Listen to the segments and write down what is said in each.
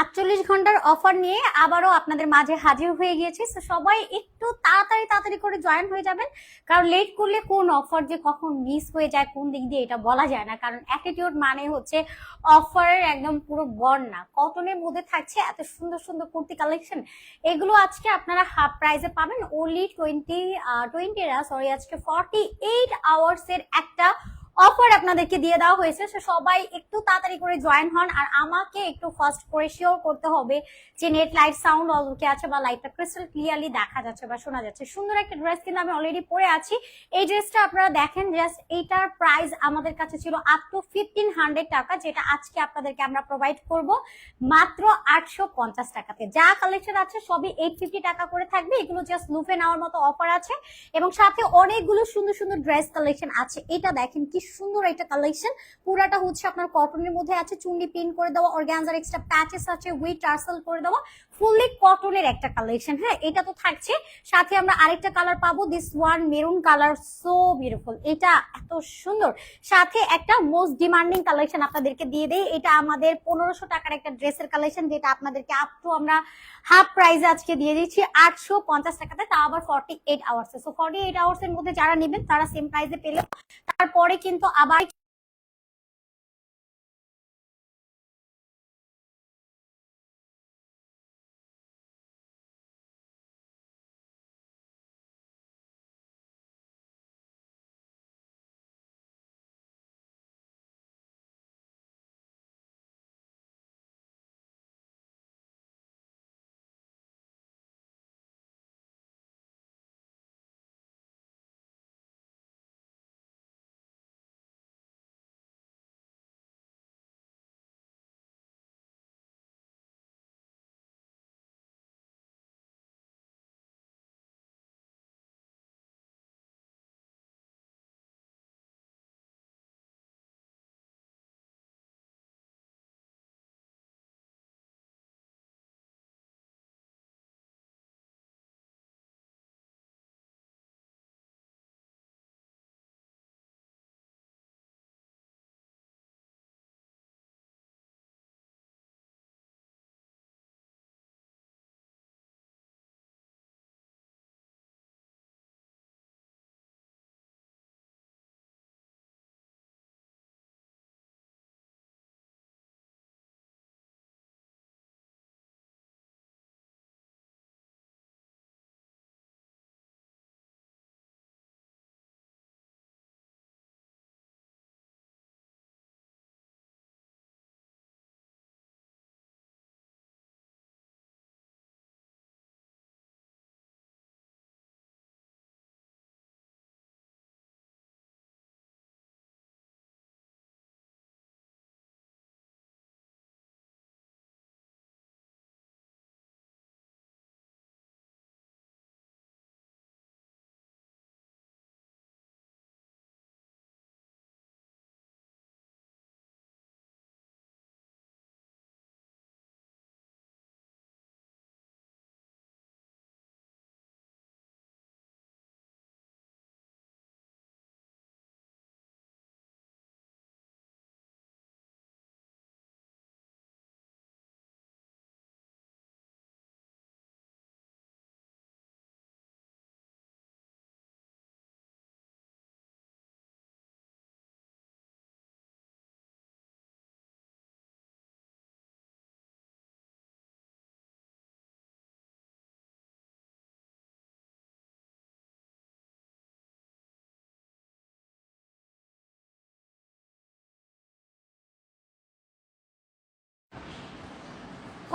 আটচল্লিশ ঘণ্টার অফার নিয়ে আবারও আপনাদের মাঝে হাজির হয়ে গিয়েছি। তো সবাই একটু তাড়াতাড়ি তাড়াতাড়ি করে জয়েন হয়ে যাবেন। কারণ লেট করলে কোন অফার যে কখন মিস হয়ে যায়, কোন দিক দিয়ে এটা বলা যায় না। কারণ অ্যাটিটিউড মানে হচ্ছে অফারের একদম পুরো বর্ণা কটনের মধ্যে থাকছে, এত সুন্দর সুন্দর কুর্তি কালেকশন এগুলো আজকে আপনারা হাফ প্রাইসে পাবেন। ওনলি টোয়েন্টি টোয়েন্টি সরি আজকে ফর্টি এইট আওয়ার্স এর একটা অফার আপনাদেরকে দিয়ে দেওয়া হয়েছে সো সবাই একটু তাড়াতাড়ি করে জয়েন হন। আর আমাকে একটু ফার্স্ট করে শিওর করতে হবে যে নেট লাইট সাউন্ড অলকে আছে বা লাইটটা ক্রিস্টাল ক্লিয়ারলি দেখা যাচ্ছে বা শোনা যাচ্ছে। সুন্দর একটা ড্রেস কিন্তু আমি অলরেডি পরে আছি। এই ড্রেসটা আপনারা দেখেন জাস্ট এইটার প্রাইস আমাদের কাছে ছিল আপ টু ফিফটিন হান্ড্রেড টাকা, যেটা আজকে আপনাদেরকে আমরা প্রোভাইড করব মাত্র আটশো পঞ্চাশ টাকাতে। যা কালেকশন আছে সবই এইট ফিফটি টাকা করে থাকবে। এগুলো জাস্ট লুফে নেওয়ার মতো অফার আছে। এবং সাথে অনেকগুলো সুন্দর সুন্দর ড্রেস কালেকশন আছে। এটা দেখেন কি সুন্দর একটা কালেকশন পুরাটা হচ্ছে আপনার কটনের মধ্যে আছে চুন্ডি পিন করে দেওয়া অর্গানজার এক্সট্রা প্যাচেস আছে উইথ টার্সেল করে দেওয়া। ফুললি কটনের একটা কালেকশন হ্যাঁ? এটা তো থাকছে। সাথে আমরা আরেকটা কালার পাবো this one maroon colour so beautiful এটা এত সুন্দর। সাথে একটা মোস্ট ডিমান্ডিং কালেকশন আপনাদেরকে দিয়ে দেই। এটা আমাদের পনেরোশো টাকার একটা ড্রেসের কালেকশন যেটা আপনাদেরকে আপ টু আমরা হাফ প্রাইস আজকে দিয়ে দিচ্ছি। আটশো পঞ্চাশ টাকাতে তা আবার forty eight hours so forty eight hours এর মধ্যে যারা নেবেন, তারা সেম প্রাইসে পেলে তারপরে কিন্তু আবার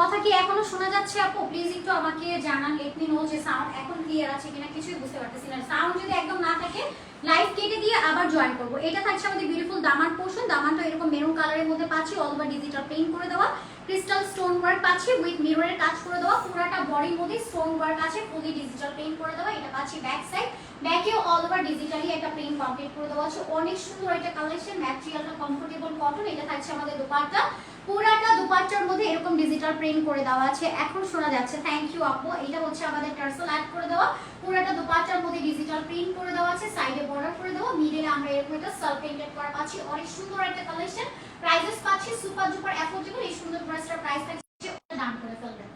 কথা কি এখনও শোনা যাচ্ছে আপু? প্লিজ একটু আমাকে জানান লেট মি নো যে সাউন্ড এখন ক্লিয়ার আছে কিনা, কিছুই বুঝতে পারতেছি না। সাউন্ড যদি একদম না থাকে লাইভ কেটে দিয়ে আবার জয়েন করব। এটা থাকছে আমাদের বিউটিফুল দামান পোর্শন দামানটা এরকম মেরুন কালারের মধ্যে পাচ্ছি অল ওভার ডিজিটাল পেইন্ট করে দেওয়া। ক্রিস্টাল স্টোন ওয়ার্ক পাচ্ছি উইথ মিররের কাজ করে দেওয়া। পুরাটা বডির মধ্যে স্টোন ওয়ার্ক আছে ফুলি ডিজিটাল পেইন্ট করে দেওয়া। এটা পাচ্ছি ব্যাক সাইড ব্যাকেও অল ওভার ডিজিটালি একটা প্রিন্ট কমপ্লিট করে দেওয়া আছে। অনেক সুন্দর একটা কালেকশন ম্যাটেরিয়ালটা কমফোর্টেবল কটন এটা থাকছে আমাদের দোপাট্টা। পুরাটা দুপাট্টার মধ্যে এরকম ডিজিটাল প্রিন্ট করে দেওয়া আছে। এখন শোনা যাচ্ছে থ্যাংক ইউ আপু। এটা হচ্ছে আমাদের টার্সেল অ্যাড করে দেওয়া। পুরাটা দুপাট্টার মধ্যে ডিজিটাল প্রিন্ট করে দেওয়া আছে। সাইডে বর্ডার করে দেওয়া। মিডলে আমরা এরকম একটা সেলফ প্রিন্টেড করা পাচ্ছি। অনেক সুন্দর একটা কালেকশন প্রাইসেস পাচ্ছি সুপার ডুপার অ্যাফোর্ডেবল এই সুন্দর ড্রেসটার প্রাইস থাকছে দাম করে ফেলবেন।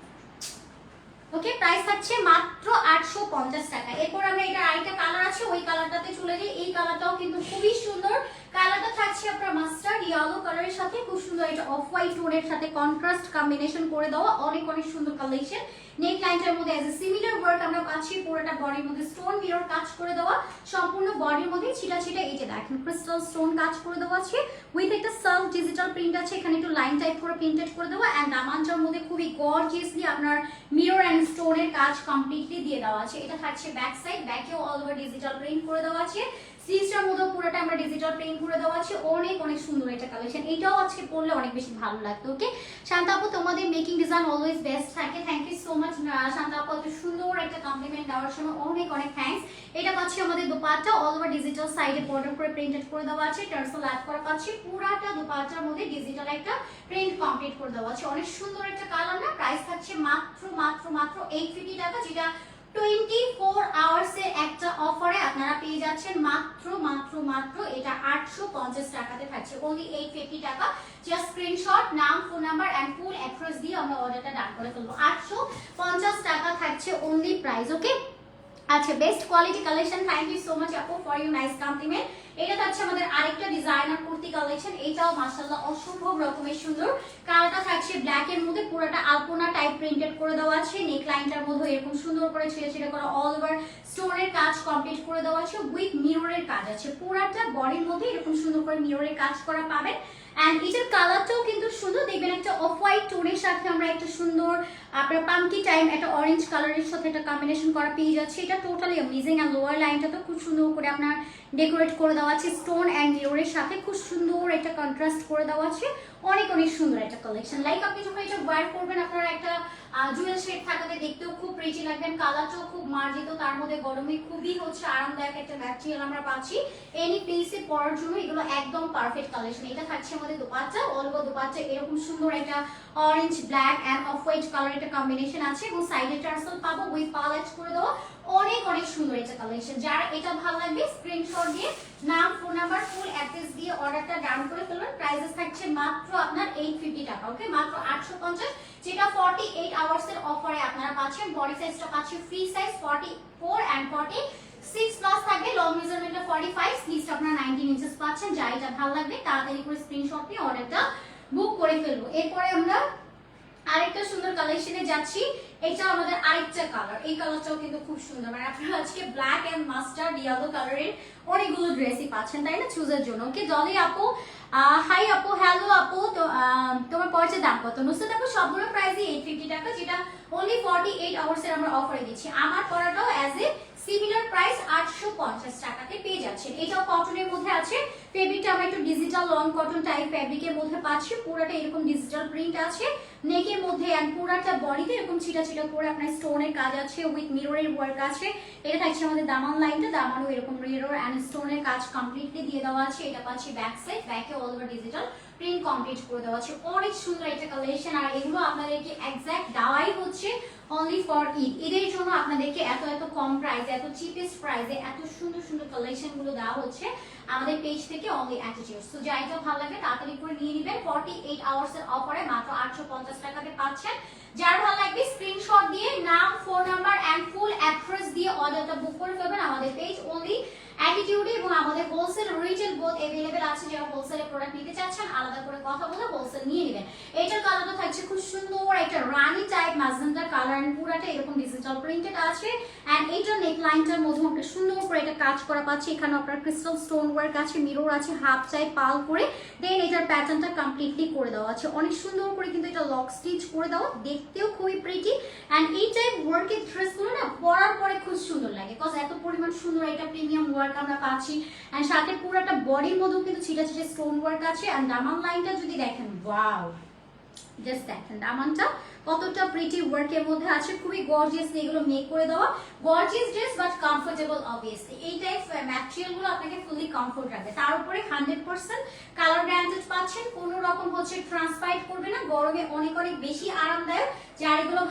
ওকে প্রাইস থাকছে মাত্র আটশো পঞ্চাশ টাকা। এরপর আমরা এটা আরেকটা কালার আছে, ওই কালারটাতে চলে যাই। এই কালারটাও কিন্তু খুবই সুন্দর কালারটা থাকছে আপনার মাস্টার্ড ইয়েলো কালারের সাথে খুব সুন্দর এটা অফ হোয়াইট টোনের সাথে কন্ট্রাস্ট কম্বিনেশন করে দেওয়া, অনেক অনেক সুন্দর কালেকশন নেক লাইনটার মধ্যে অ্যাজ এ সিমিলার ওয়ার্ক আমরা পাচ্ছি, পুরোটা বডির মধ্যে স্টোন মিরর কাজ করে দেওয়া। সম্পূর্ণ বডির মধ্যে ছিটা ছিটা, এই যে দেখেন ক্রিস্টাল স্টোন কাজ করে দেওয়া আছে। উইথ একটা সার্ভ ডিজিটাল প্রিন্ট আছে, এখানে একটু লাইন টাইপ করে প্রিন্টেড করে দেওয়া। অ্যান্ড দামানটার মধ্যে খুবই গর্জিয়াসলি আপনার মিরর অ্যান্ড স্টোনের কাজ কমপ্লিটলি দিয়ে দেওয়া আছে। এটা থাকছে ব্যাক সাইড ব্যাকেও অল ওভার ডিজিটাল প্রিন্ট করে দেওয়া আছে। স্লিভসটার মধ্যে পুরোটা আমরা ডিজিটাল প্রিন্ট করে দেওয়া আছে। অনেক অনেক সুন্দর একটা কালেকশন এইটাও আজকে পরলে অনেক বেশি ভালো লাগতো ওকে শান্তাপু তোমাদের মেকিং ডিজাইন অলওয়েজ বেস্ট থাকে। থ্যাংক ইউ সো মাচ শান্তাপু এত সুন্দর একটা কমপ্লিমেন্ট দেওয়ার জন্য অনেক অনেক থ্যাঙ্কস এটা পাচ্ছি আমাদের দোপাট্টা অল ওভার ডিজিটাল সাইডে বর্ডার করে প্রিন্টেড করে দেওয়া আছে। টার্সেল অ্যাড করা পাচ্ছি। পুরাটা দোপাট্টার মধ্যে ডিজিটাল একটা প্রিন্ট কমপ্লিট করে দেওয়া আছে। অনেক সুন্দর একটা কালার না? প্রাইস থাকছে মাত্র মাত্র মাত্র এইট ফিফটি টাকা, যেটা টোয়েন্টি ফোর একটা অফারে আপনারা পেয়ে মাত্র মাত্র মাত্র এটা আটশো পঞ্চাশ টাকাতে ওনলি ফিফটি টাকা। স্ক্রিনশট নাম ফোন নাম্বার দিয়ে আমরা অর্ডারটা করে আটশো পঞ্চাশ টাকা প্রাইস ওকে আচ্ছা best quality collection thank you so much for you nice compliment এটা থাকছে আমাদের আরেকটা ডিজাইনার কুর্তি কালেকশন এটাও মাশাআল্লাহ অসম্ভব রকমের সুন্দর। কালারটা থাকছে ব্ল্যাক এর মধ্যে, পুরোটা আলপনা টাইপ প্রিন্টেড করে দেওয়া আছে। নেক লাইনটার মধ্যে এরকম সুন্দর করে ছেড়ে ছেড়ে করা অল ওভার স্টোনের কাজ কমপ্লিট করে দেওয়া আছে। উইথ মিররের কাজ আছে। পুরাটা বডির মধ্যে এরকম সুন্দর করে মিররের কাজ করা পাবেন। অ্যান্ড এটার কালারটাও কিন্তু সুন্দর। দেখবেন একটা অফ হোয়াইট টোনের সাথে আমরা একটা সুন্দর, আপনার পাম্পকি টাইম একটা অরেঞ্জ কালারের সাথে একটা কম্বিনেশন করা পেয়ে যাচ্ছে। এটা টোটালি অ্যামেজিং অ্যান্ড লোয়ার লাইনটা তো খুব সুন্দর করে আপনার ডেকোরেট করে দেওয়া আছে। স্টোন অ্যান্ড মিররের সাথে খুব সুন্দর একটা কন্ট্রাস্ট করে দেওয়া আছে। অনেক অনেক সুন্দর একটা কালেকশন লাইক আপনি যখন এটা ওয়ার করবেন, আপনারা একটা জুয়েল শেড থাকাতে দেখতেও খুব রিচি লাগবেন। কালারটাও খুব মার্জিত, তার মধ্যে গরমে খুবই হচ্ছে আরামদায়ক একটা ম্যাটেরিয়াল আমরা পাচ্ছি। এনি প্লেসে পরার জন্য এগুলো একদম পারফেক্ট কালেকশন এটা থাকছে আমাদের দোপাচ্চা অল ওভার দোপাট্টা। এরকম সুন্দর একটা orange black and off white colour একটা কম্বিনেশন আছে এবং সাইডে টার্সেল পাবো উইথ পালেট করে দেওয়া। অনেক অনেক সুন্দর এটা কালেকশন যার এটা ভালো লাগবে স্ক্রিনশট দিয়ে নাম ফোন নাম্বার ফুল অ্যাড্রেস দিয়ে অর্ডারটা ডাউন করে ফেলবেন। প্রাইসেস থাকছে মাত্র আপনার এইট ফিফটি টাকা ওকে মাত্র আটশো পঞ্চাশ, যেটা ফর্টি এইট আওয়ার্স এর অফারে আপনারা পাচ্ছেন। বডি সাইজটা পাচ্ছেন free size forty four and forty six plus থাকবে। লং মেজারমেন্টটা ফর্টি ফাইভ স্লিভসটা আপনারা নাইনটিন ইঞ্চেস পাচ্ছেন। যা এটা ভালো লাগবে, তাড়াতাড়ি করে স্ক্রিনশট নিয়ে অর্ডারটা বুক করে ফেলব। এরপরে আমরা আরেকটা সুন্দর কালেকশনে যাচ্ছি। এটা আমাদের আরেকটা কালার এই কালারটাও কিন্তু খুব সুন্দর। মানে আপনারা আজকে ব্ল্যাক এন্ড মাস্টার্ড ইয়েলো কালারের অনেকগুলো ড্রেসই পাচ্ছেন, তাই না? চুজের জন্য। ওকে জলি আপু হাই আপু হ্যালো আপু, তো তোমার পয়সার দাম কত? নুসরাত আপু, সবগুলো প্রাইসই এইট ফিফটি টাকা, যেটা অনলি ফর্টি এইট আওয়ার্সের আমরা অফারে দিচ্ছি। আমার পড়াটাও অ্যাজ এ সিমিলার প্রাইস আটশো পঞ্চাশ টাকাতে পেয়ে যাচ্ছেন। এটাও কটনের মধ্যে আছে। ফেব্রিকটা আমরা একটু ডিজিটাল লং কটন টাইপ ফেব্রিকের মধ্যে পাচ্ছি। পুরোটা এরকম ডিজিটাল প্রিন্ট আছে। নেকের মধ্যে অ্যান্ড পুরাটা বডিতে এরকম ছিটা ছিটা করে আপনার স্টোনের কাজ আছে উইথ মিররের ওয়ার্ক আছে। এটা থাকছে আমাদের দামান লাইনটা দামানও এরকম মিরর অ্যান্ড স্টোনের কাজ কমপ্লিটলি দিয়ে দেওয়া আছে। এটা পাচ্ছি ব্যাক সাইড ব্যাকে all over digital print complete করে দেওয়া আছে। অনেক সুন্দর একটা কালেকশন আর এগুলো আপনাদেরকে এক্স্যাক্ট দেওয়াই হচ্ছে। অনলি ফর ঈদ ঈদের জন্য আপনাদেরকে এত এত কম প্রাইসে এত চিপেস্ট প্রাইসে এত সুন্দর সুন্দর কালেকশনগুলো দেওয়া হচ্ছে আমাদের পেজ থেকে অনলি অ্যাটিটিউড তো যা এটা ভালো লাগে তাড়াতাড়ি করে নিয়ে নেবেন। ফর্টি এইট আওয়ার্স এর অফারে মাত্র আটশো পঞ্চাশ টাকাতে পাচ্ছেন। যার ভালো লাগবে স্ক্রিনশট দিয়ে নাম phone number and full address দিয়ে অর্ডারটা বুক করে ফেলবেন আমাদের পেজ অনলি অ্যাটিটিউডে এবং আমাদের হোলসেল রিটেল বোথ এভেলেবেল আছে, যারা হোলসেলে প্রোডাক্ট নিতে চাচ্ছেন, আলাদা করে কথা বলে হোলসেল নিয়ে নেবেন। এটার কালারটা থাকছে খুব সুন্দর, একটা রানি টাইপ মাজেন্টা কালার এন্ড পুরাটা এরকম ডিজিটাল প্রিন্টেড আছে। এন্ড এইটার নেক লাইনটার মধ্যে একটা সুন্দর করে একটা কাজ করা পাচ্ছে। এখানে আপনার ক্রিস্টাল স্টোন ওয়ার্ক আছে মিরর আছে হাফ চাই পাল করে। দেন এটার প্যাটার্নটা কমপ্লিটলি করে দেওয়া আছে। অনেক সুন্দর করে কিন্তু এটা লক স্টিচ করে দেওয়া। দেখতেও খুবই প্রিটি এন্ড এই টাইপ ওয়ার্কের ড্রেসগুলো না পরার পরে খুব সুন্দর লাগে। বিকজ এত পরিমাণ সুন্দর এটা প্রিমিয়াম ওয়ার্ক আমরা পাচ্ছি। এন্ড সাথে পুরোটা বডির মধ্যেও কিন্তু ছিটা ছিটা স্টোন ওয়ার্ক আছে। এন্ড দামান লাইনটা যদি দেখেন ওয়াও জাস্ট দেখেন দামানটা কতটা প্রিটি ওয়ার্কের মধ্যে আছে। খুবই গর্জিয়াসলি এগুলো মেক করে দেওয়া। Gorgeous dress but comfortable obviously এই টাইপ ম্যাটেরিয়ালগুলো আপনাকে ফুলি কমফোর্ট রাখবে। তার উপরে হান্ড্রেড পার্সেন্ট কালার ব্র্যান্ডেড পাচ্ছেন। কোনো রকম হচ্ছে ট্রান্সপাইট করবে না। গরমে অনেক অনেক বেশি আরামদায়ক।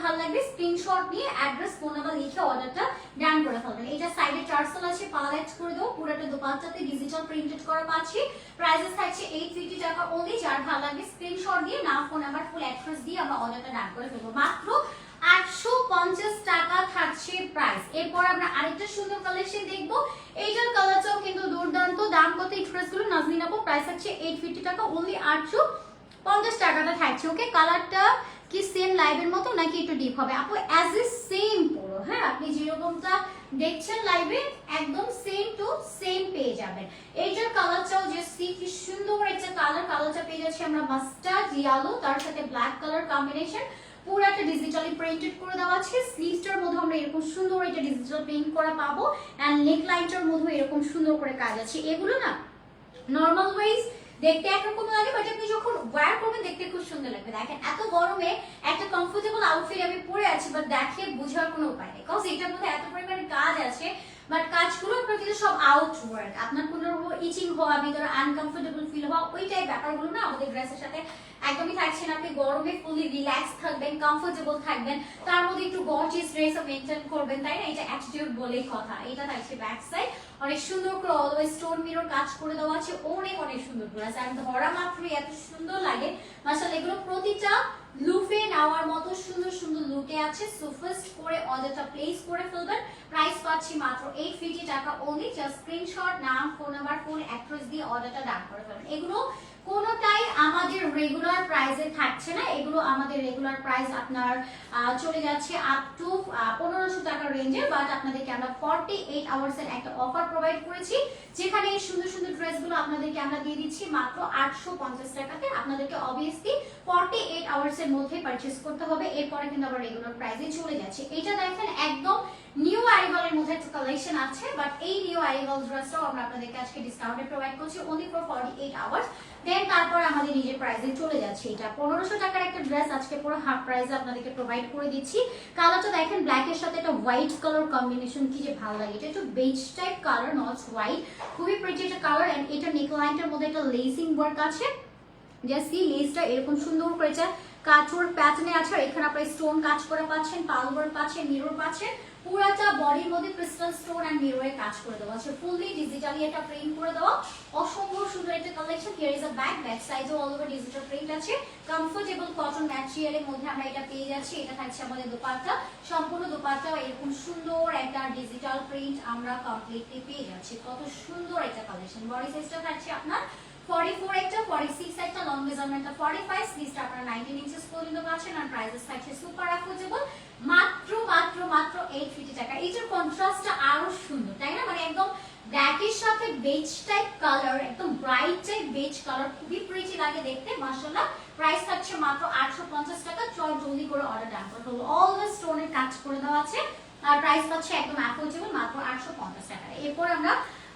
ভালো লাগবে? স্ক্রিনশট নিয়ে অ্যাড্রেস ফোন নাম্বার লিখে অর্ডারটা ডান করে ফেলবেন। এটা সাইডে চার্সেল আছে পালাইট করে দেবো। পুরোটা দোপাট্টাতে ডিজিটাল প্রিন্টেড করা পাচ্ছি। প্রাইসেস থাকছে এইট ফিফটি টাকা ওনলি যার ভালো লাগবে স্ক্রিনশট দিয়ে নাম ফোন নাম্বার ফুল অ্যাড্রেস দিয়ে আমরা অর্ডারটা ডান করে ফেলব। মাত্র আটশো পঞ্চাশ টাকা থাকছে প্রাইস এরপর আমরা আরেকটা সুন্দর কালেকশন দেখব। এইটার কালারটাও কিন্তু দুর্দান্ত। দাম কত এই ড্রেসগুলো নাজমিন আপু প্রাইস থাকছে এইট ফিফটি টাকা ওনলি আটশো পঞ্চাশ টাকাটা থাকছে ওকে কালারটা কি সেম লাইভের মতো নাকি একটু ডিপ হবে? আপু অ্যাজ এ সেম পুরো হ্যাঁ? আপনি যেরকমটা দেখছেন লাইভে একদম সেম টু সেম পেয়ে যাবেন। এইটার কালারটাও যে সি, কি সুন্দর একটা কালার কালারটা পেয়ে যাচ্ছি আমরা মাস্টার্ড ইয়েলো তার সাথে ব্ল্যাক কালার কম্বিনেশন পুরো একটা ডিজিটালি প্রিন্টেড করে দেওয়া আছে। স্লিভসটার মধ্যে আমরা এরকম সুন্দর একটা ডিজিটাল প্রিন্ট করা পাবো। এন্ড নেক লাইনটার মধ্যে এরকম সুন্দর করে কাজ আছে। এগুলো না নর্মাল ওয়াইজ দেখতে একরকম লাগে বাট আপনি যখন ওয়্যার করবেন, দেখতে খুব সুন্দর লাগবে। দেখেন, এত গরমে একটা কমফোর্টেবল আউটফিট আমি পরে আছি বাট দেখে বোঝার কোনো উপায় নেই। কজ এটার মধ্যে এত পরিমাণে কাজ আছে বাট কাজগুলো আপনার কিন্তু সব আউটওয়ার্ড আপনার কোনো ইচিং হওয়া ভিতরে আনকমফোর্টেবল ফিল হওয়া, ওইটাই ব্যাপারগুলো না আমাদের ড্রেসের সাথে একদমই থাকছেন আপনি গরমে ফুলি রিল্যাক্স থাকবেন কমফোর্টেবল থাকবেন, তার মধ্যে একটু গর্জিয়াস ড্রেসও মেনটেন করবেন, তাই না? এটা অ্যাটিটিউড বলেই কথা। এটা থাকছে ব্যাক সাইড অনেক সুন্দর করে অলওয়েজ স্টোন মিরর কাজ করে দেওয়া আছে। অনেক অনেক সুন্দর করে আছে আর ধরা মাত্রই এত সুন্দর লাগে। মাসাল এগুলো প্রতিটা লুফে নেওয়ার মতো সুন্দর সুন্দর লুকে আছে। সো ফার্স্ট করে অর্ডারটা প্লেস করে ফেলবেন। প্রাইস পাচ্ছি মাত্র এইট ফিফটি টাকা অনলি জাস্ট স্ক্রিনশট নাম ফোন নাম্বার ফোন অ্যাড্রেস দিয়ে অর্ডারটা ডান করে ফেলবেন। এগুলো কোনোটাই আমাদের রেগুলার প্রাইসে থাকছে না। এগুলো আমাদের রেগুলার প্রাইস আপনার চলে যাচ্ছে আপ টু পনেরোশো টাকা রেঞ্জে বাট আপনাদেরকে আমরা ফর্টি এইট আওয়ার্স এর একটা অফার প্রোভাইড করেছি, যেখানে এই সুন্দর সুন্দর ড্রেসগুলো আপনাদেরকে আমরা দিয়ে দিচ্ছি মাত্র আটশো পঞ্চাশ টাকাতে। আপনাদেরকে অবভিয়াসলি ফর্টি এইট আওয়ার্স এর মধ্যে পারচেস করতে হবে, এরপরে কিন্তু আবার রেগুলার প্রাইসে চলে যাচ্ছে। এটা দেখেন একদম নিউ অ্যারিভালের মধ্যে একটা কালেকশন আছে বাট এই নিউ অ্যারিভাল ড্রেসটাও আমরা আপনাদেরকে আজকে ডিসকাউন্টে প্রোভাইড করছি only for forty eight hours then তারপর আমাদের নিজের প্রাইসে চলে যাচ্ছে এটা। পনেরোশো টাকার একটা ড্রেস আজকে পুরো হাফ প্রাইসে আপনাদেরকে প্রোভাইড করে দিচ্ছি। কালারটা দেখেন ব্ল্যাক এর সাথে একটা হোয়াইট কালার কম্বিনেশন কি যে ভালো লাগে। এটা একটু beige type colour not white খুবই প্রিটি একটা কালার এন্ড এটা নেক লাইনটার মধ্যে একটা লেসিং ওয়ার্ক আছে। জাস্ট এই লেসটা এরকম সুন্দর করেছে কাচুর প্যাটার্নে আছে। এখানে আপনার স্টোন কাজ করে পাচ্ছেন পাল ওয়ার্ক পাচ্ছেন মিরর পাচ্ছেন। পুরাটা বডির মধ্যে ক্রিস্টাল স্টোন এন্ড মিররের কাজ করে দেওয়া। আছে ফুললি ডিজিটালি এটা প্রিন্ট করে দেওয়া। অসম্ভব সুন্দর একটা collection here is a back back সাইজও অল ওভার ডিজিটাল প্রিন্ট আছে। কমফোর্টেবল কটন ম্যাটেরিয়ালের মধ্যে আমরা এটা পেয়ে যাচ্ছি। এটা থাকছে আমাদের দোপাট্টা। সম্পূর্ণ দোপাট্টা এরকম সুন্দর একটা ডিজিটাল প্রিন্ট আমরা কমপ্লিটলি পেয়ে যাচ্ছি। কত সুন্দর একটা কালেকশন বডি সাইজটা থাকছে আপনার 44 একটা 46 একটা লং মেজারমেন্টটা 45 স্লিভসটা আপনারা 19 ইঞ্চেস পর্যন্ত পাচ্ছেন আর প্রাইসেস থাকছে সুপার অ্যাফোর্ডেবল মাত্র মাত্র মাত্র 850 টাকা। এই যে কন্ট্রাস্টটা আরও সুন্দর, তাই না? মানে একদম ব্ল্যাকের সাথে বেজ টাইপ কালার একদম ব্রাইট টাইপ বেজ কালার খুবই প্রিটি লাগে দেখতে, মাশাআল্লাহ। প্রাইস থাকছে মাত্র 850 টাকা। চল জলদি করে অর্ডার ডান হবে অলওয়েজ স্টোনের কাজ করে দেওয়া আছে। আর প্রাইস পাচ্ছে একদম অ্যাফোর্ডেবল মাত্র 850 টাকা। এরপর আমরা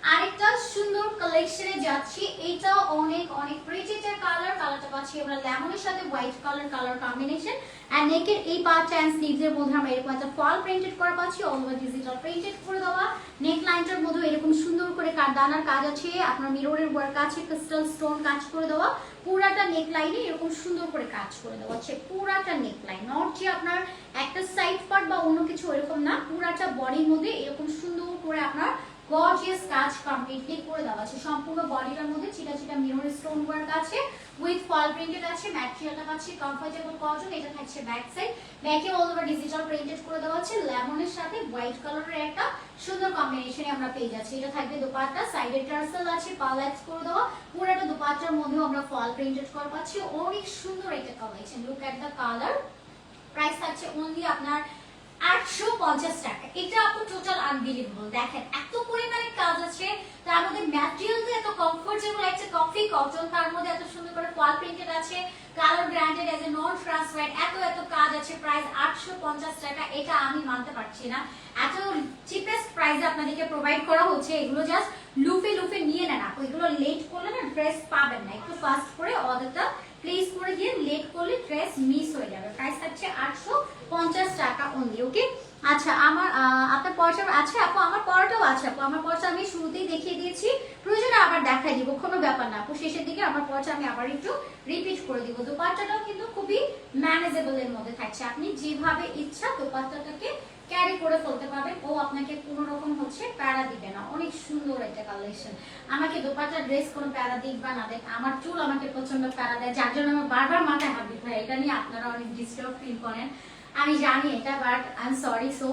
আরেকটা সুন্দর কালেকশনে যাচ্ছি। এটা অনেক অনেক প্রিটি কালার কালারটা পাচ্ছি। আমরা লেমনের সাথে white colour colour combination and নেকের এই পার্টটা এন্ড স্লিভস এর মধ্যে আমরা এরকম একটা ফল প্রিন্টেড করা পাচ্ছি অল ওভার ডিজিটাল প্রিন্টেড করে দেওয়া। নেক লাইনটার মধ্যে এরকম সুন্দর করে দানার কাজ আছে, আপনার মিররের ওয়ার্ক আছে ক্রিস্টাল স্টোন কাজ করে দেওয়া। পুরাটা নেক লাইনে এরকম সুন্দর করে কাজ করে দেওয়া আছে পুরাটা নেক লাইন নট যে আপনার একটা সাইড পার্ট বা অন্য কিছু এরকম না, পুরাটা বডির মধ্যে এরকম সুন্দর করে আপনার গর্জিয়াস কাজ কমপ্লিটলি করে দেওয়া আছে। সম্পূর্ণ বডিটার মধ্যে চিটা চিটা মিরর স্টোন ওয়ার্ক আছে উইথ ফল প্রিন্টেড আছে ম্যাটেরিয়ালটা পাচ্ছি কমফোর্টেবল কটন এটা থাকছে ব্যাক সাইড ব্যাকে অল ওভার ডিজিটাল প্রিন্টেড করে দেওয়া আছে লেমনের সাথে হোয়াইট কালারের একটা সুন্দর কম্বিনেশনে আমরা পেয়ে যাচ্ছি। এটা থাকবে দোপাট্টা সাইডে টার্সেল আছে পালাক্স করে দেওয়া। পুরোটা দোপাট্টার মধ্যেও আমরা ফল প্রিন্টেড করে পাচ্ছি। অনেক সুন্দর একটা collection look at the colour price থাকছে অনলি আপনার আটশো পঞ্চাশ টাকা। এটা আপু টোটাল আনবিলিভেবল দেখেন, এত পরিমাণে কাজ আছে, তার মধ্যে কটন তার মধ্যে এত সুন্দর করে প্রিন্টেড আছে colour branded as a non transparent এত এত কাজ আছে প্রাইস আটশো পঞ্চাশ টাকা, এটা আমি মানতে পারছি না। এত চিপেস্ট প্রাইসে আপনাদেরকে প্রোভাইড করা হচ্ছে, এগুলো জাস্ট লুফে লুফে নিয়ে নেন আপু। এগুলো লেট করলে না ড্রেস পাবেন না, একটু ফাস্ট করে অর্ডারটা প্লেস করে দিয়ে লেট করলে ড্রেস মিস হয়ে যাবে। প্রাইস থাকছে আটশো পঞ্চাশ টাকা অনলি ওকে আচ্ছা আমার আপনার পর পরচা আছে আপু, আমার পরটাও আছে আপু, আমার পরচা আমি শুরুতেই দেখিয়ে দিয়েছি। প্রয়োজনে আবার দেখাই দিব, কোনো ব্যাপার না আপু, শেষের দিকে আমার পরচা আমি আবার একটু রিপিট করে দিব। দোপাট্টাটাও কিন্তু খুবই ম্যানেজেবল এর মধ্যে থাকছে। আপনি যেভাবে ইচ্ছা দোপাট্টাটাকে ক্যারি করে ফেলতে পারবেন, ও আপনাকে কোনো রকম হচ্ছে প্যারা দিবে না। অনেক সুন্দর একটা কালেকশন আমাকে দোপাট্টা ড্রেস কোনো প্যারা দিক বা না দেখ আমার চুল আমাকে প্রচণ্ড প্যারা দেয়, যার জন্য আমার বারবার মাথায় হাত দিতে হয়। এটা নিয়ে আপনারা অনেক ডিস্টার্ব ফিল করেন। আমি জানি এটা but I am sorry so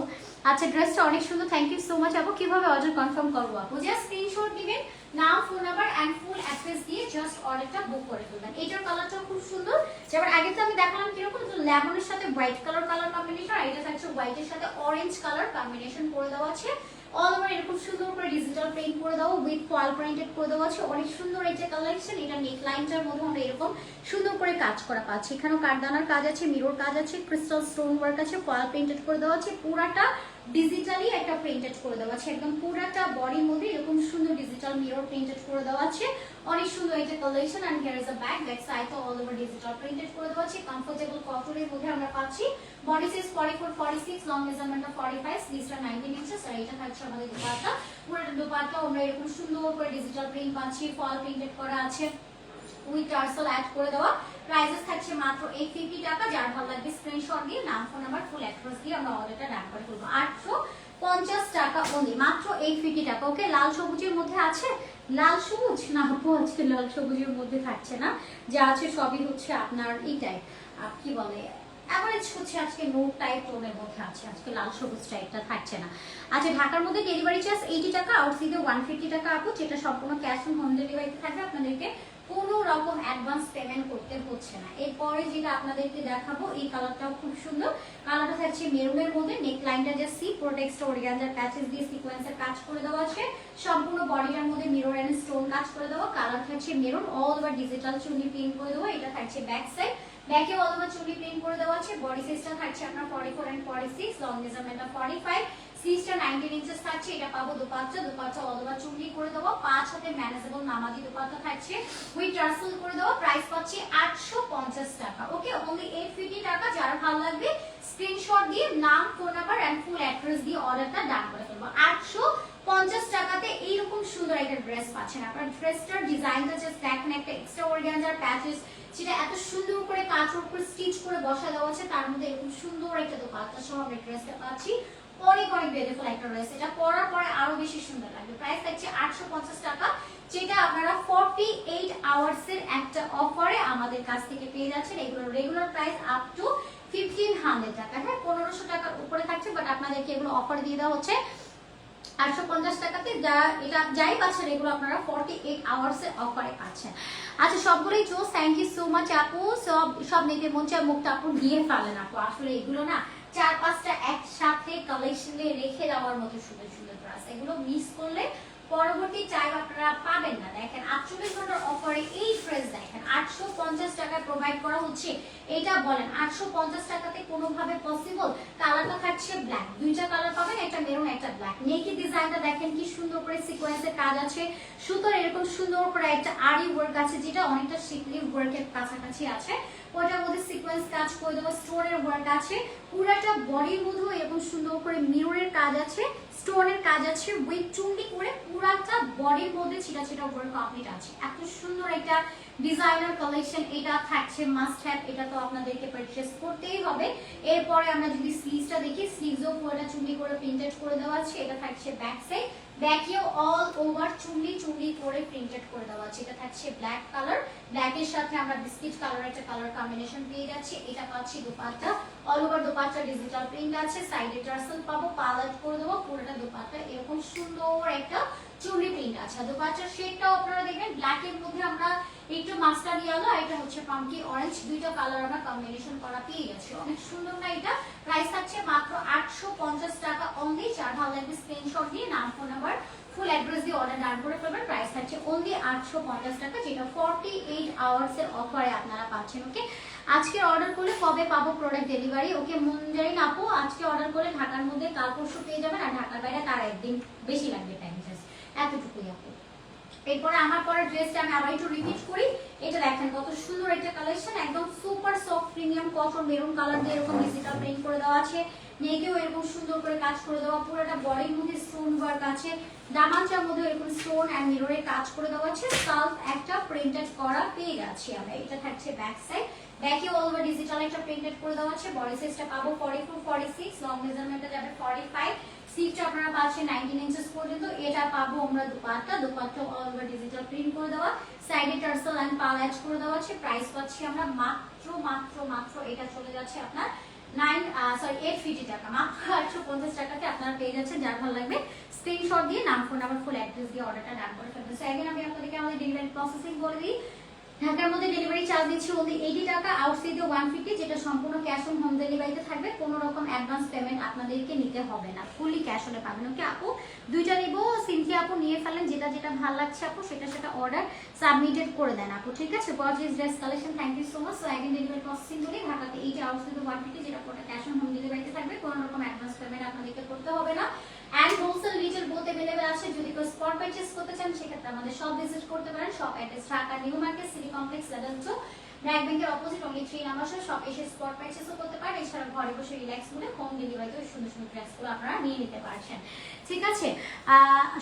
আচ্ছা ড্রেসটা অনেক সুন্দর থ্যাংক ইউ সো মাচ আপু। কীভাবে অর্ডার কনফার্ম করব আপু? জাস্ট স্ক্রিনশট নেবেন নাম phone number and full address দিয়ে জাস্ট অর্ডারটা বুক করে ফেলবেন। এটার কালারটা খুব সুন্দর। যেমন আগে তো আমি দেখালাম কীরকম লেমনের সাথে হোয়াইট কালার কালার কম্বিনেশন আর এটা থাকছে হোয়াইটের সাথে অরেঞ্জ কালার কম্বিনেশন করে দেওয়া আছে। অল ওভার এরকম সুন্দর করে ডিজিটাল প্রিন্ট করে দেওয়া উইথ ফয়েল প্রিন্টেড করে দেওয়া আছে অনেক সুন্দর এটা কালেকশন এটা নেক লাইনটার মধ্যে আমরা এরকম সুন্দর করে কাজ করা পাচ্ছি। এখানেও কাঠদানার কাজ আছে মিরর কাজ আছে ক্রিস্টাল স্টোন ওয়ার্ক আছে ফয়েল প্রিন্টেড করে দেওয়া আছে, পুরাটা ডিজিটালি একটা প্রিন্টেড করে দেওয়া আছে। একদম পুরাটা বডির মধ্যে এরকম সুন্দর ডিজিটাল মিরর প্রিন্টেড করে দেওয়া আছে। অনেক সুন্দর এটা collection and here is a back back side all over digital printed করে দেওয়া আছে। কমফোর্টেবল কটনের মধ্যে আমরা পাচ্ছি। বডি সাইজ 44 46 লং মেজারমেন্ট 45 স্লিভসটা 19 ইঞ্চেস আর এটা থাকছে আমাদের দোপাট্টা। পুরোটা দোপাট্টা আমরা এরকম সুন্দর করে ডিজিটাল প্রিন্ট পাচ্ছি ফল প্রিন্টেড করা আছে। উইথ টার্সেল অ্যাড করে দেওয়া। প্রাইসেস থাকছে মাত্র 850 টাকা যার ভালো লাগবে স্ক্রিনশট দিয়ে ফোন নাম্বার ফুল অ্যাড্রেস দিয়ে আমরা অর্ডারটা ডান করে ফেলব 850 টাকা অনলি মাত্র 850 টাকা ওকে লাল সবুজের মধ্যে আছে? লাল সবুজ? না আপু আছে লাল সবুজের মধ্যে থাকছে না। যা আছে সবই হচ্ছে আপনার এটাই। আহ, কি বলে? অ্যাভারেজ হচ্ছে আজকে নোট টাইপ টোনের মধ্যে আছে। আজকে লাল সবুজ টাইপটা থাকছে না। আচ্ছা ঢাকার মধ্যে ডেলিভারি চার্জ এইটি টাকা আউটসাইডে ওয়ান ফিফটি টাকা আপু, যেটা সম্পূর্ণ ক্যাশ অন হোম ডেলিভারিতে থাকবে। আপনাদেরকে কোনো রকম অ্যাডভান্স পেমেন্ট করতে হচ্ছে না। এরপরে যেটা আপনাদেরকে দেখাবো, এই কালারটাও খুব সুন্দর। কালারটা থাকছে মেরুনের মধ্যে নেক লাইনটা যে সি প্রোটেক্সটা অরিগানজার প্যাচেস দিয়ে সিকোয়েন্সের কাজ করে দেওয়া আছে। সম্পূর্ণ বডিটার মধ্যে মিরর এন্ড স্টোন কাজ করে দেওয়া। কালার থাকছে মেরুন অল ওভার ডিজিটাল চুনি প্রিন্ট করে দেওয়া। এটা থাকছে ব্যাক সাইড ব্যাকে ওভার চুনি প্রিন্ট করে দেওয়া আছে। বডি সাইজটা থাকছে আপনার 44 এন্ড 46 লং মেজারমেন্টটা 45 সিজটা 19 ইঞ্চেস থাকছে, এটা পাবো দুপাট্টা দুপাট্টা ওভার চুনি করে দেওয়া, পাঁচ হাতে ম্যানেজেবল নামাদি দুপাট্টা থাকছে। উইথ টার্সেল করে দেওয়া প্রাইস পাচ্ছি 850 টাকা ওকে অনলি 850 টাকা, যার ভালো লাগবে স্ক্রিনশট দিয়ে, নাম phone number and full address দিয়ে অর্ডারটা ডান করে ফেলব। 850 টাকাতে এইরকম সুন্দর একটা ড্রেস পাচ্ছেন আপনার ড্রেসটার ডিজাইনটা জাস্ট দেখেন একটা এক্সট্রা অর্গানজার প্যাচেস যেটা এত সুন্দর করে কাঁচের উপর স্টিচ করে বসা দেওয়া আছে, তার মধ্যে এরকম সুন্দর একটা দোপাট্টা সহ আমরা ড্রেসটা পাচ্ছি। অনেক অনেক বিউটিফুল একটা ড্রেস এটা পরার পরে আরও বেশি সুন্দর লাগবে। প্রাইস থাকছে আটশো পঞ্চাশ টাকা, যেটা আপনারা ফর্টি এইট আওয়ার্স এর একটা অফারে আমাদের কাছ থেকে পেয়ে যাচ্ছেন। এগুলো regular price up to fifteen hundred টাকা। হ্যাঁ পনেরোশো টাকার উপরে থাকছে বাট আপনাদেরকে এগুলো অফার দিয়ে দেওয়া হচ্ছে। আটশো পঞ্চাশ টাকাতে এটা যাই পাচ্ছেন, এগুলো আপনারা ফর্টি এইট আওয়ার্স এর অফারে পাচ্ছেন। আচ্ছা সবগুলোই চোস থ্যাংক ইউ সো মাচ আপু। সব সব নিতে মন চায়, মুখটা আপু দিয়ে ফেলেন আপু। আসলে এগুলো না চার পাঁচটা একসাথে কালেকশনে রেখে দেওয়ার মতো সুন্দর সুন্দর ড্রেস এগুলো মিস করলে পরবর্তী টাইম আপনারা পাবেন না। দেখেন, আটচল্লিশ ঘণ্টার অফারে এই ড্রেস দেখেন, আটশো পঞ্চাশ টাকায় প্রোভাইড করা হচ্ছে। এটা বলেন, আটশো পঞ্চাশ টাকাতে কোনোভাবে পসিবল কালারটা থাকছে ব্ল্যাক দুইটা কালার পাবেন, একটা মেরুন একটা ব্ল্যাক নেকি ডিজাইনটা দেখেন কি সুন্দর করে সিকোয়েন্সের কাজ আছে। সুতোর এরকম সুন্দর করে একটা আরি ওয়ার্ক আছে, যেটা অনেকটা শিকলি ওয়ার্কের কাছাকাছি আছে। ওটার মধ্যে সিকোয়েন্স কাজ করে দেবো স্টোনের ওয়ার্ক আছে। পুরাটা বডির মধ্যেও এরকম সুন্দর করে মিররের কাজ আছে স্টোনের কাজ আছে উইথ চুন্ডি করে পুরাটা বডির মধ্যে ছিটা ছিটা ওয়ার্ক কমপ্লিট আছে। এত সুন্দর একটা ডিজাইনার কালেকশন এটা থাকছে মাস্ট হ্যাভ এটা তো আপনাদেরকে পারচেস করতেই হবে। এরপরে আমরা যদি স্লিভসটা দেখি স্লিভসও পুরোটা চুন্ডি করে প্রিন্টেড করে দেওয়া আছে, এটা থাকছে ব্যাক সাইড ব্যাকেও অল ওভার চুন্ডি চুন্ডি করে প্রিন্টেড করে দেওয়া আছে। এটা থাকছে ব্ল্যাক কালার ব্ল্যাকের সাথে আমরা বিস্কিট কালার একটা কালার কম্বিনেশন পেয়ে যাচ্ছি। এটা পাচ্ছি dupatta. All over dupatta digital print আছে। সাইডে টার্সেল পাবো পালাট করে দেবো, পুরোটা দোপাট্টা। এরকম সুন্দর একটা চুন্ডি প্রিন্ট আছে। দোপাট্টার শেডটাও আপনারা দেখবেন ব্ল্যাক এর মধ্যে আমরা একটু মাস্টার ইয়েলো আর এটা হচ্ছে পাম্পকি অরেঞ্জ দুইটা কালার আমরা কম্বিনেশন করা পেয়ে গেছি। অনেক সুন্দর না এটা? প্রাইস থাকছে মাত্র আটশো পঞ্চাশ টাকা। অনলি চার ভালো লাগবে স্ক্রিনশট দিয়ে নাম ফোন নাম্বার ফুল অ্যাড্রেস দিয়ে অর্ডার ডান করে ফেলবেন। প্রাইস থাকছে অনলি আটশো পঞ্চাশ টাকা, যেটা ফর্টি এইট আওয়ার্স এর অফারে আপনারা পাচ্ছেন ওকে আজকে অর্ডার করলে কবে পাবো প্রোডাক্ট ডেলিভারি ওকে মঞ্জারি আপু, আজকে অর্ডার করলে ঢাকার মধ্যে কাল পরশু পেয়ে যাবেন, আর ঢাকার বাইরে তার একদিন বেশি লাগবে টাইম জাস্ট এতটুকুই আপু। এরপরে আমার পরের ড্রেসটা আমি আবার একটু রিপিট করি। এটা দেখেন কত সুন্দর একটা কালেকশন একদম super soft premium cotton maroon colour দিয়ে এরকম ডিজিটাল প্রিন্ট করে দেওয়া আছে। নেকেও এরকম সুন্দর করে কাজ করে দেওয়া, পুরোটা বডির মধ্যে স্টোন ওয়ার্ক আছে। দামানটার মধ্যে এরকম স্টোন অ্যান্ড মিররের কাজ করে দেওয়া আছে। সালফ একটা প্রিন্টেড করা পেয়ে যাচ্ছি আমরা। এটা থাকছে ব্যাক সাইড ব্যাকে অল ওভার ডিজিটাল একটা প্রিন্টেড করে দেওয়া আছে। বডি সাইজটা পাবো 44 46 লং মেজারমেন্টটা যাবে 45 সিটটা আপনারা পাচ্ছেন 19 ইঞ্চেস পর্যন্ত। এটা পাবো আমরা dupatta. Dupatta all over digital print করে দেওয়া। সাইডে টার্সেল অ্যান্ড পাল অ্যাড করে দেওয়া আছে। প্রাইস পাচ্ছি আমরা মাত্র মাত্র মাত্র এটা চলে যাচ্ছে আপনার নাইন সরি এইট ফিফটি টাকা পেয়ে যার লাগবে স্ক্রিনশট দিয়ে, নাম ফোন ফুল অ্যাড্রেস দিয়ে অর্ডারটা ডান করে ফেলবেন। আমি আপনাদেরকে আমাদের ডেলিভারি প্রসেসিং বলে দিই। ঢাকার মধ্যে ডেলিভারি চার্জ দিচ্ছি ওনলি এইটি টাকা আউটসাইডে ওয়ান ফিফটি যেটা সম্পূর্ণ ক্যাশ অন হোম ডেলিভারিতে থাকবে। কোনো রকম অ্যাডভান্স পেমেন্ট আপনাদেরকে নিতে হবে না। ফুলি ক্যাশ অনে পাবেন ওকে আপু? দুইটা নিব সিনথিয়া আপু নিয়ে ফেলেন, যেটা যেটা ভালো লাগছে আপু, সেটা সেটা অর্ডার সাবমিটেড করে দেন আপু, ঠিক আছে? Gorgeous dress collection thank you so much so again delivery processing বলি ঢাকাতে এইটা আউটসাইডে ওয়ান ফিফটি যেটা ক্যাশ অন হোম ডেলিভারিতে থাকবে, কোনো রকম অ্যাডভান্স পেমেন্ট আপনাদেরকে করতে হবে না। And wholesale retail both available আছে। যদি কেউ স্পট পারচেস করতে চান, সেক্ষেত্রে আমাদের শপ ভিজিট করতে পারেন। Shop address Dhaka new market city complex level two BRAC ব্যাংকের opposite only three number shop এসে স্পট পারচেসও করতে পারেন। এছাড়া ঘরে বসে রিল্যাক্স করে হোম ডেলিভারিতেও সুন্দর সুন্দর ড্রেসগুলো আপনারা নিয়ে নিতে পারছেন। ঠিক আছে?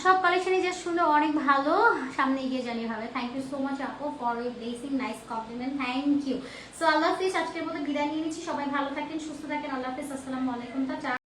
সব কালেকশনই যা শুনে অনেক ভালো। সামনে এগিয়ে জানিয়ে হবে থ্যাংক ইউ সো মাচ আপু for blessing nice compliment thank you so আল্লাহ হাফিজ, আজকের মধ্যে বিদায় নিয়ে নিচ্ছি। সবাই ভালো থাকেন, সুস্থ থাকেন। আল্লাহ হাফিজ, আসসালামু আলাইকুম।